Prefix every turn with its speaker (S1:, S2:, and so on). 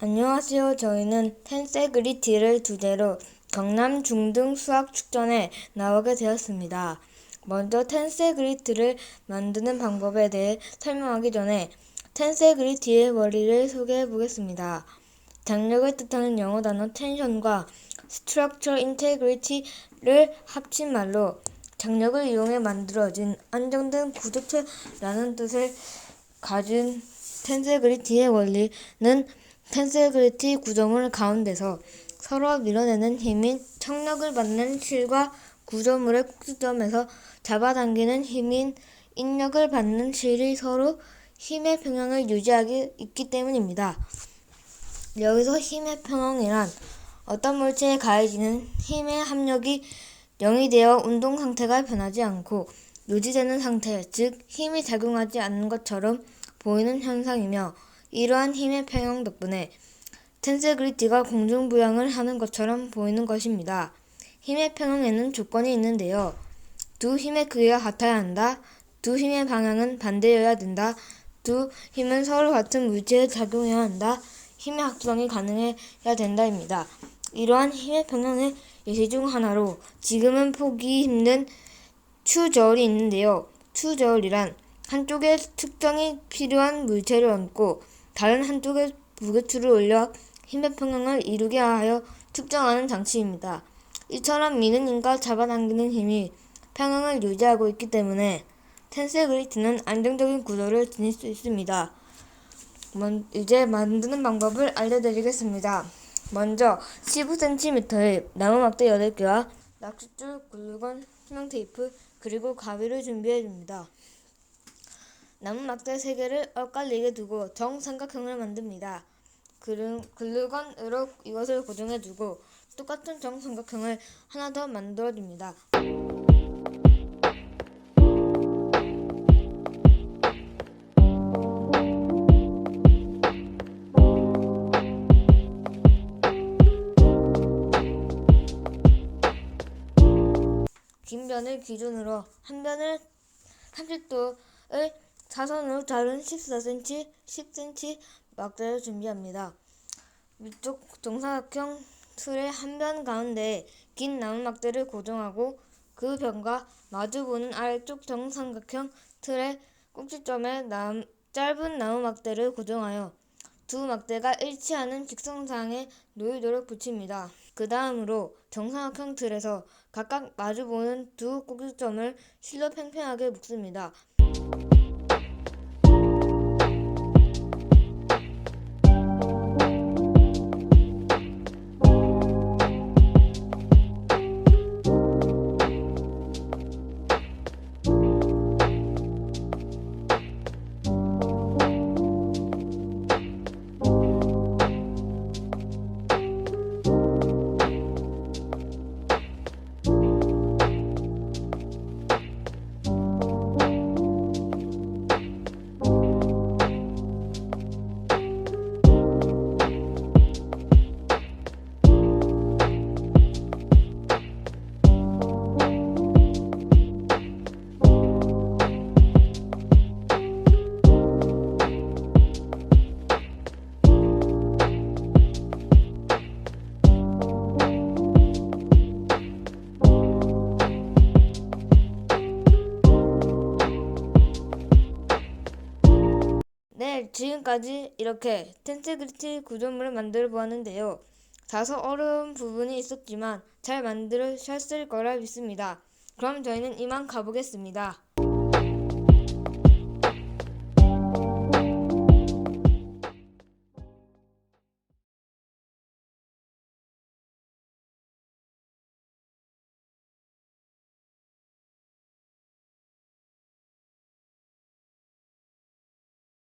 S1: 안녕하세요. 저희는 텐세그리티를 주제로 경남 중등 수학 축전에 나오게 되었습니다. 먼저 텐세그리티를 만드는 방법에 대해 설명하기 전에 텐세그리티의 원리를 소개해 보겠습니다. 장력을 뜻하는 영어 단어 텐션과 structural integrity를 합친 말로 장력을 이용해 만들어진 안정된 구조체라는 뜻을 가진 텐세그리티의 원리는 텐세그리티 구조물 가운데서 서로 밀어내는 힘인 청력을 받는 실과 구조물의 꼭지점에서 잡아당기는 힘인 인력을 받는 실이 서로 힘의 평형을 유지하기 있기 때문입니다. 여기서 힘의 평형이란 어떤 물체에 가해지는 힘의 합력이 0이 되어 운동 상태가 변하지 않고 유지되는 상태, 즉 힘이 작용하지 않는 것처럼 보이는 현상이며 이러한 힘의 평형 덕분에 텐세그리티가 공중부양을 하는 것처럼 보이는 것입니다. 힘의 평형에는 조건이 있는데요. 두 힘의 크기가 같아야 한다. 두 힘의 방향은 반대여야 된다. 두 힘은 서로 같은 물체에 작용해야 한다. 힘의 합성이 가능해야 된다입니다. 이러한 힘의 평형의 예시 중 하나로 지금은 보기 힘든 추저울이 있는데요. 추저울이란 한쪽에 특정이 필요한 물체를 얹고 다른 한쪽에 무게추를 올려 힘의 평형을 이루게 하여 측정하는 장치입니다. 이처럼 미는 힘과 잡아당기는 힘이 평형을 유지하고 있기 때문에 텐세그리티는 안정적인 구조를 지닐 수 있습니다. 먼- 이제 만드는 방법을 알려드리겠습니다. 먼저 15cm의 나무 막대 8개와 낚싯줄, 글루건, 투명 테이프, 그리고 가위를 준비해 줍니다. 나무 막대 3개를 엇갈리게 두고 정삼각형을 만듭니다. 글루, 글루건으로 이것을 고정해 두고 똑같은 정삼각형을 하나 더 만들어 줍니다. 긴 변을 기준으로 한 변을 30도의 사선으로 자른 14cm, 10cm 막대를 준비합니다. 위쪽 정사각형 틀의 한변 가운데에 긴 나무 막대를 고정하고 그 변과 마주보는 아래쪽 정삼각형 틀의 꼭지점에 남, 짧은 나무 막대를 고정하여 두 막대가 일치하는 직선상에 놓이도록 붙입니다. 그 다음으로 정사각형 틀에서 각각 마주보는 두 꼭지점을 실로 팽팽하게 묶습니다. 네, 지금까지 이렇게 텐세그리티 구조물을 만들어 보았는데요. 다소 어려운 부분이 있었지만 잘 만들으셨을 거라 믿습니다. 그럼 저희는 이만 가보겠습니다.